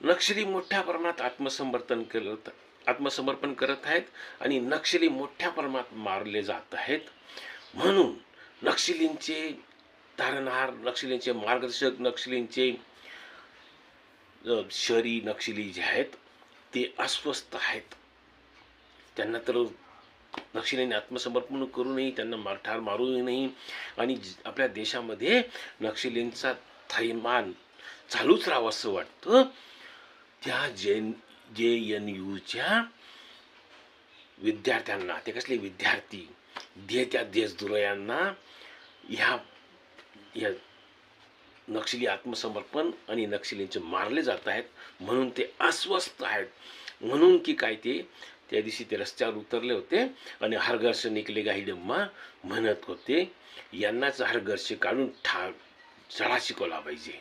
नक्षली मोठ्या प्रमाणात आत्मसमर्थन करत आत्मसमर्पण करत आहेत आणि नक्षली मोठ्या प्रमाणात मारले जात आहेत. म्हणून नक्षलींचे तारणहार नक्षलींचे मार्गदर्शक नक्षलींचे शहरी नक्षली जे आहेत ते अस्वस्थ आहेत. त्यांना तर नक्षलींनी आत्मसमर्पण करू नये त्यांना मार ठार मारू नाही आणि ज- आपल्या देशामध्ये नक्षलींचा थैमान चालूच राहावं असं वाटतं. त्या जे जे एन यूच्या विद्यार्थ्यांना ते कसले विद्यार्थी दे त्या देशदुरयांना ह्या या नक्षली आत्मसमर्पण आणि नक्षलींचे मारले जात आहेत म्हणून ते अस्वस्थ आहेत. म्हणून की काय ते त्या दिवशी ते रस्त्यावर उतरले होते आणि हरघर्ष निकले गाईडम्मा डम्मा म्हणत होते यांनाच हरघर्ष काढून ठा चढा शिकवला पाहिजे.